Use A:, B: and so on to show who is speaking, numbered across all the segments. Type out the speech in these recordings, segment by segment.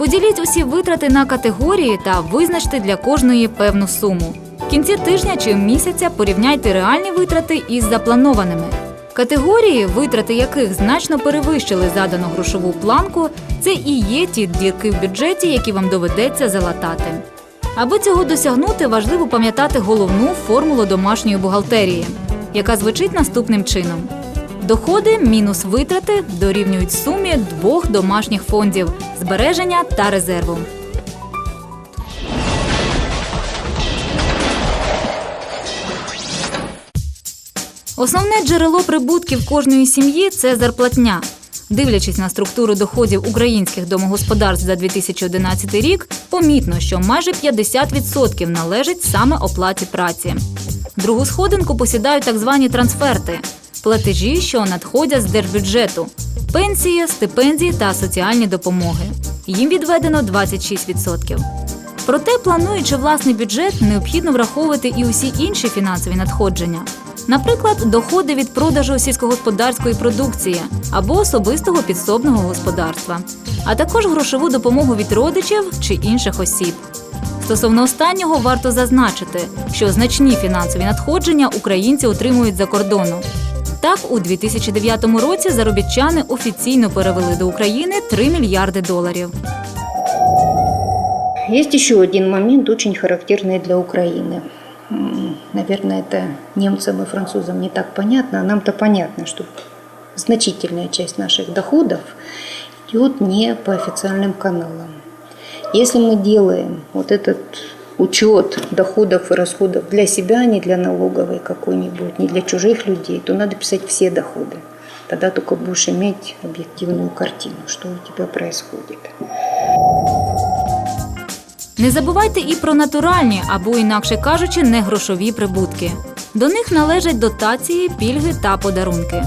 A: Поділіть усі витрати на категорії та визначте для кожної певну суму. В кінці тижня чи місяця порівняйте реальні витрати із запланованими. Категорії, витрати яких значно перевищили задану грошову планку, це і є ті дірки в бюджеті, які вам доведеться залатати. Аби цього досягнути, важливо пам'ятати головну формулу домашньої бухгалтерії, яка звучить наступним чином: доходи мінус витрати дорівнюють сумі двох домашніх фондів збереження та резерву. Основне джерело прибутків кожної сім'ї це зарплатня. Дивлячись на структуру доходів українських домогосподарств за 2011 рік, помітно, що майже 50% належить саме оплаті праці. Другу сходинку посідають так звані трансферти платежі, що надходять з держбюджету, пенсії, стипендії та соціальні допомоги. Їм відведено 26%. Проте, плануючи власний бюджет, необхідно враховувати і усі інші фінансові надходження. Наприклад, доходи від продажу сільськогосподарської продукції або особистого підсобного господарства, а також грошову допомогу від родичів чи інших осіб. Стосовно останнього варто зазначити, що значні фінансові надходження українці отримують за кордону. Так, у 2009 році заробітчани офіційно перевели до України 3 мільярди доларів.
B: Есть еще один момент, очень характерный для Украины. М, Наверное, это немцам и французам не так понятно, а нам-то понятно, что значительная часть наших доходов идет не по официальным каналам. Если мы делаем вот этот учет доходов и расходов для себя, не для налоговой какой-нибудь, не для чужих людей, то надо писать все доходы. Тогда только будешь иметь объективную картину, что у тебя происходит.
A: Не забувайте і про натуральні або, інакше кажучи, негрошові прибутки. До них належать дотації, пільги та подарунки.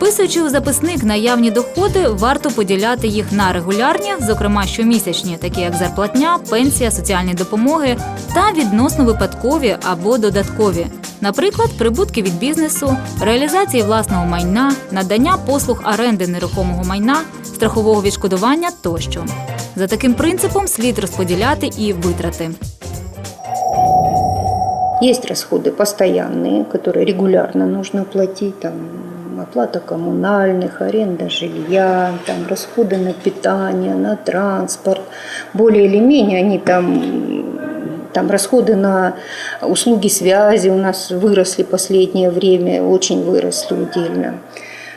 A: Вписуючи у записник наявні доходи, варто поділяти їх на регулярні, зокрема щомісячні, такі як зарплатня, пенсія, соціальні допомоги, та відносно випадкові або додаткові, наприклад, прибутки від бізнесу, реалізації власного майна, надання послуг оренди нерухомого майна, страхового відшкодування тощо. За таким принципом слід розподіляти і витрати.
B: Есть расходы постоянные, которые регулярно нужно платить, там оплата коммунальных, аренда жилья, там расходы на питание, на транспорт. Более или менее они там, там расходы на услуги связи у нас выросли последнее время, очень выросли удельно.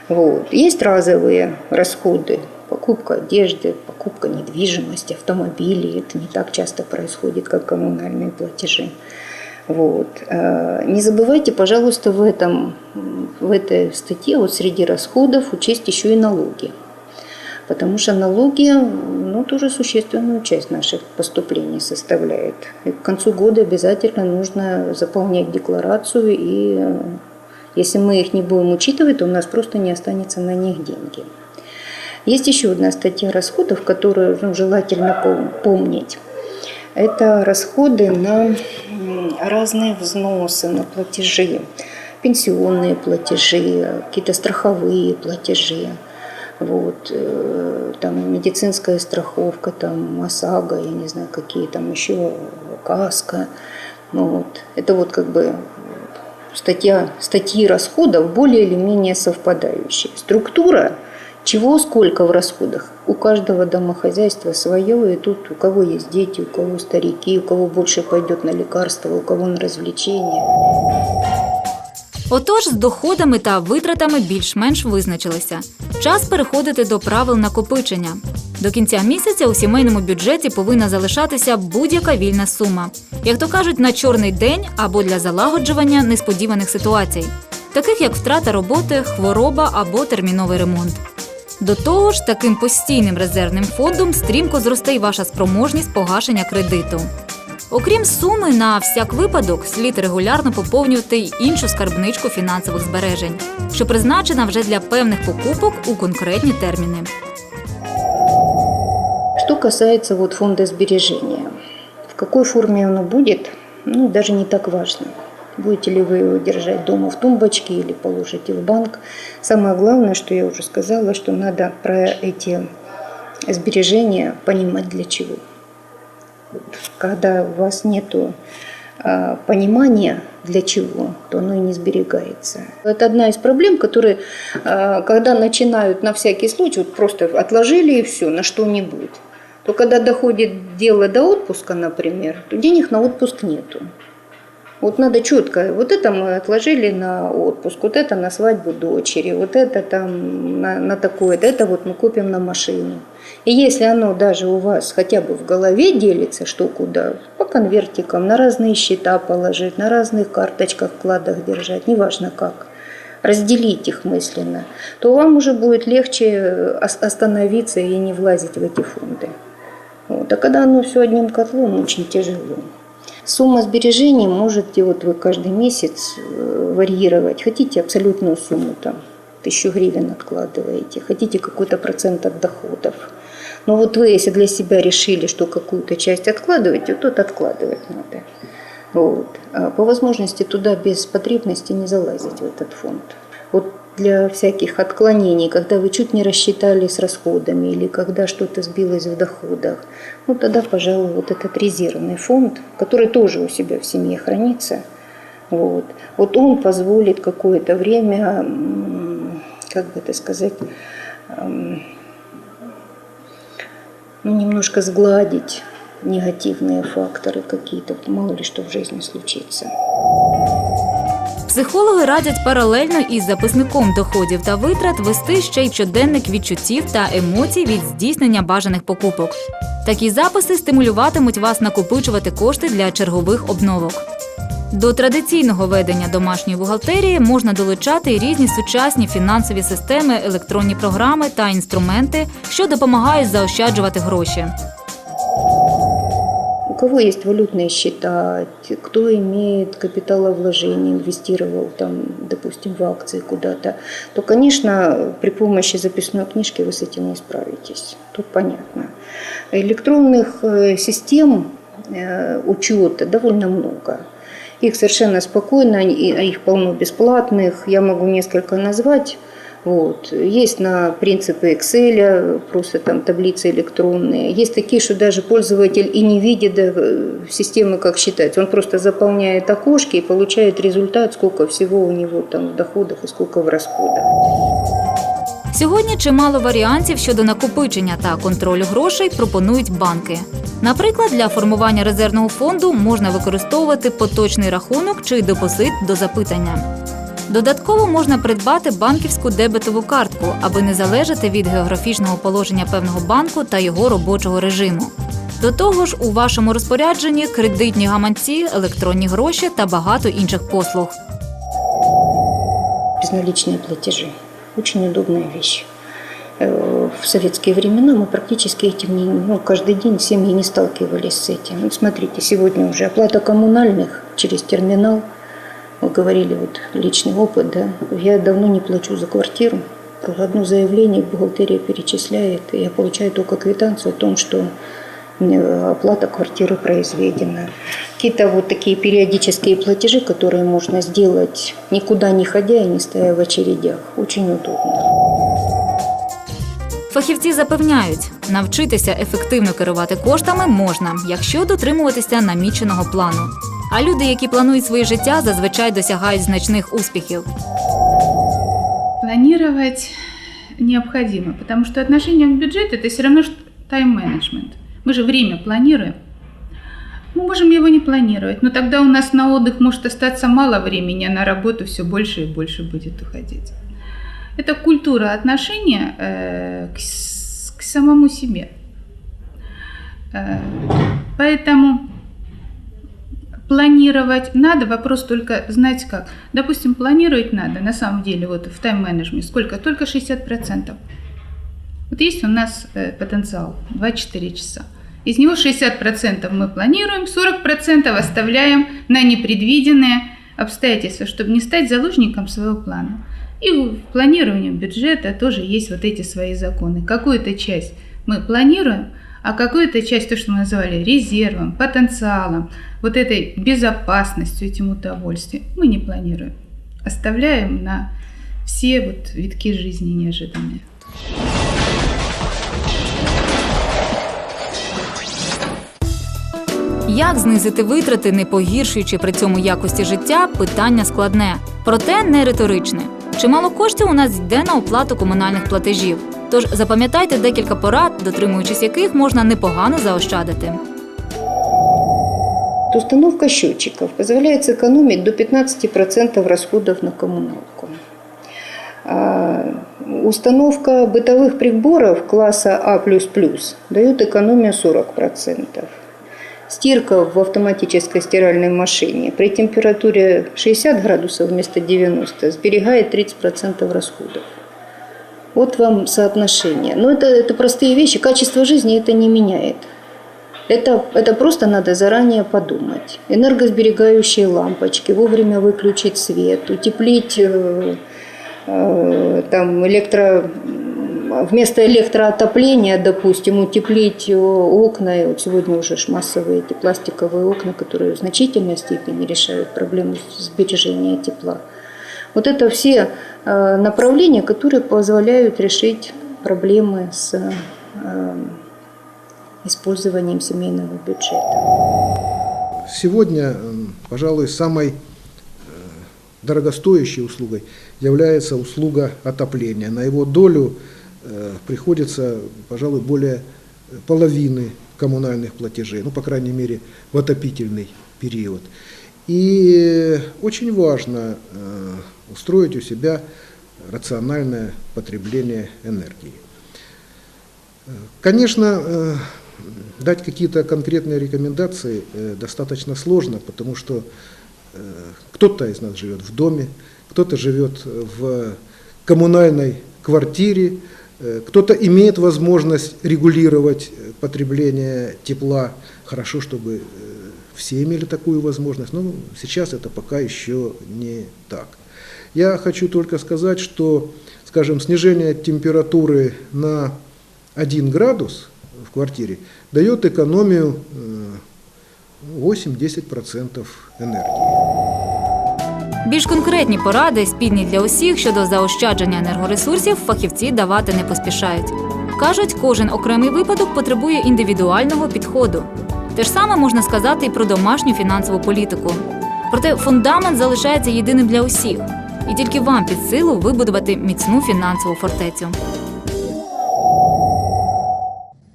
B: Вот. Есть разовые расходы, покупка одежды, покупка недвижимости, автомобилей. Это не так часто происходит, как коммунальные платежи. Вот. Э, Не забывайте, пожалуйста, в, этом, в этой статье вот среди расходов учесть еще и налоги. Потому что налоги ну, тоже существенную часть наших поступлений составляет. И к концу года обязательно нужно заполнять декларацию, и э, если мы их не будем учитывать, то у нас просто не останется на них деньги. Есть еще одна статья расходов, которую ну, желательно пом- помнить. Это расходы на разные взносы, на платежи, пенсионные платежи, какие-то страховые платежи. Вот, э, там медицинская страховка, там ОСАГО, я не знаю, какие там еще, КАСКО. Ну, вот. Это вот как бы статья, статьи расходов более или менее совпадающие. Структура чего сколько в расходах. У каждого домохозяйства свое, и тут у кого есть дети, у кого старики, у кого больше пойдет на лекарства, у кого на развлечения.
A: Отож, з доходами та витратами більш-менш визначилися. Час переходити до правил накопичення. До кінця місяця у сімейному бюджеті повинна залишатися будь-яка вільна сума, як то кажуть, на чорний день або для залагоджування несподіваних ситуацій, таких як втрата роботи, хвороба або терміновий ремонт. До того ж, таким постійним резервним фондом стрімко зросте й ваша спроможність погашення кредиту. Окрім суми, на всяк випадок слід регулярно поповнювати й іншу скарбничку фінансових збережень, що призначена вже для певних покупок у конкретні терміни.
B: Что касается вот фонда сбережения, в какой форме оно будет, ну, даже не так важно. Будете ли вы его держать дома в тумбочке или положите в банк. Самое главное, что я уже сказала, что надо про эти сбережения понимать для чего. Когда у вас нет понимания для чего, то оно и не сберегается. Это одна из проблем, которые, а, когда начинают на всякий случай, вот просто отложили и все, на что-нибудь, то когда доходит дело до отпуска, например, то денег на отпуск нету. Вот надо четко, вот это мы отложили на отпуск, вот это на свадьбу дочери, вот это там на, на такое-то, это вот мы купим на машину. И если оно даже у вас хотя бы в голове делится, что куда, по конвертикам, на разные счета положить, на разных карточках, вкладах держать, неважно как, разделить их мысленно, то вам уже будет легче ос- остановиться и не влазить в эти фонды. Вот. А когда оно все одним котлом, очень тяжело. Сумма сбережений можете вот вы каждый месяц э, варьировать. Хотите абсолютную сумму, там, тысячу гривен откладываете, хотите какой-то процент от доходов. Но вот вы, если для себя решили, что какую-то часть откладываете, то откладывать надо. Вот. А по возможности туда без потребности не залазить в этот фонд. Вот для всяких отклонений, когда вы чуть не рассчитали с расходами или когда что-то сбилось в доходах, ну тогда, пожалуй, вот этот резервный фонд, который тоже у себя в семье хранится, вот, вот он позволит какое-то время, как бы это сказать, ну, немножко сгладить негативные факторы какие-то, мало ли что в жизни случится.
A: Психологи радять паралельно із записником доходів та витрат вести ще й щоденник відчуттів та емоцій від здійснення бажаних покупок. Такі записи стимулюватимуть вас накопичувати кошти для чергових обновок. До традиційного ведення домашньої бухгалтерії можна долучати різні сучасні фінансові системи, електронні програми та інструменти, що допомагають заощаджувати гроші
B: У кого есть валютные счета, те- кто имеет капиталовложение, инвестировал там, допустим, в акции куда-то, то, конечно, при помощи записной книжки вы с этим не справитесь. Тут понятно. Электронных э, систем э, учета довольно много. Их совершенно спокойно, они- а их полно бесплатных. Я могу несколько назвать. Вот. Есть на принципы Excel, просто там таблицы электронные. Есть такие, что даже пользователь и не видит э, системы, как считать. Он просто заполняет окошки и получает результат, сколько всего у него там в доходах и сколько в расходах.
A: Сьогодні чимало варіантів щодо накопичення та контролю грошей пропонують банки. Наприклад, для формування резервного фонду можна використовувати поточний рахунок чи депозит до запитання. Додатково можна придбати банківську дебетову картку, аби не залежати від географічного положення певного банку та його робочого режиму. До того ж, у вашому розпорядженні кредитні гаманці, електронні гроші та багато інших послуг.
B: Безналичные платежи. Очень удобная вещь. Э, В советские времена мы практически этим не, ну, каждый день семьи не сталкивались с этим. Вот смотрите, сегодня уже оплата коммунальных через терминал. Вы говорили, вот личный опыт, да. Я давно не плачу за квартиру. Просто Одно заявление бухгалтерия перечисляет, и я получаю только квитанцию о том, что э, оплата квартиры произведена. Какие-то вот такие периодические платежи, которые можно сделать никуда не ходя и не стоя в очередях. Очень удобно.
A: Фахівці запевняють, навчитися ефективно керувати коштами можна, якщо дотримуватися наміченого плану. А люди, які планують своє життя, зазвичай досягають значних успіхів.
C: Планировать необходимо, потому что отношение к бюджету это все равно что тайм-менеджмент. Мы же время планируем. Мы можем его не планировать, но тогда у нас на отдых может остаться мало времени, а на работу все больше и больше будет уходить. Это культура отношения э, к, с- к самому себе. Э, поэтому планировать надо, вопрос только знать как. Допустим, планировать надо, на самом деле, вот в тайм-менеджменте, сколько? Только 60%. Вот есть у нас э, потенциал 24 часа. Из него 60% мы планируем, 40% оставляем на непредвиденные обстоятельства, чтобы не стать заложником своего плана. И в планировании бюджета тоже есть вот эти свои законы. Какую-то часть мы планируем, а какую-то часть, то, что мы называли резервом, потенциалом, вот этой безопасностью, этим удовольствием, мы не планируем. Оставляем на все вот витки жизни неожиданные.
A: Як знизити витрати, не погіршуючи при цьому якості життя, питання складне, проте не риторичне. Чимало коштів у нас йде на оплату комунальних платежів. Тож запам'ятайте декілька порад, дотримуючись яких можна непогано заощадити.
B: Установка счетчиков позволяет сэкономить до 15% расходов на коммуналку. А, Установка бытовых приборов класса А++ дает экономию 40%. Стирка в автоматической стиральной машине при температуре 60 градусов вместо 90 сберегает 30% расходов. Вот вам соотношение. Но это, это простые вещи. Качество жизни это не меняет. Это, это просто надо заранее подумать. Энергосберегающие лампочки, вовремя выключить свет, утеплить э, э, там электро, вместо электроотопления, допустим, утеплить э, окна. И вот сегодня уже массовые эти пластиковые окна, которые в значительной степени решают проблему сбережения тепла. Вот это все э, направления, которые позволяют решить проблемы с э, использованием семейного бюджета.
D: Сегодня, м, пожалуй, самой э, дорогостоящей услугой является услуга отопления. На его долю э, приходится, пожалуй, более половины коммунальных платежей, ну, по крайней мере, в отопительный период. И очень важно э, устроить у себя рациональное потребление энергии. Э, Конечно, э, дать какие-то конкретные рекомендации э, достаточно сложно, потому что э, кто-то из нас живет в доме, кто-то живет в коммунальной квартире, э, кто-то имеет возможность регулировать э, потребление тепла. Хорошо, чтобы э, все имели такую возможность, но сейчас это пока еще не так. Я хочу только сказать, что, скажем, снижение температуры на 1 градус в квартире дает экономию э, 8-10% энергии.
A: Більш конкретні поради, спільні для усіх щодо заощадження енергоресурсів, фахівці давати не поспішають. Кажуть, кожен окремий випадок потребує індивідуального підходу. Те ж саме можна сказати і про домашню фінансову політику. Проте фундамент залишається єдиним для усіх, і тільки вам під силу вибудувати міцну фінансову фортецю.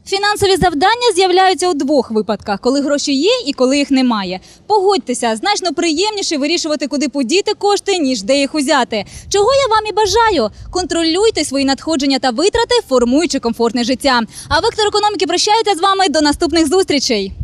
E: Фінансові завдання з'являються у двох випадках: коли гроші є і коли їх немає. Погодьтеся, значно приємніше вирішувати, куди подіти кошти, ніж де їх узяти. Чого я вам і бажаю. Контролюйте свої надходження та витрати, формуючи комфортне життя. А вектор економіки прощається з вами до наступних зустрічей.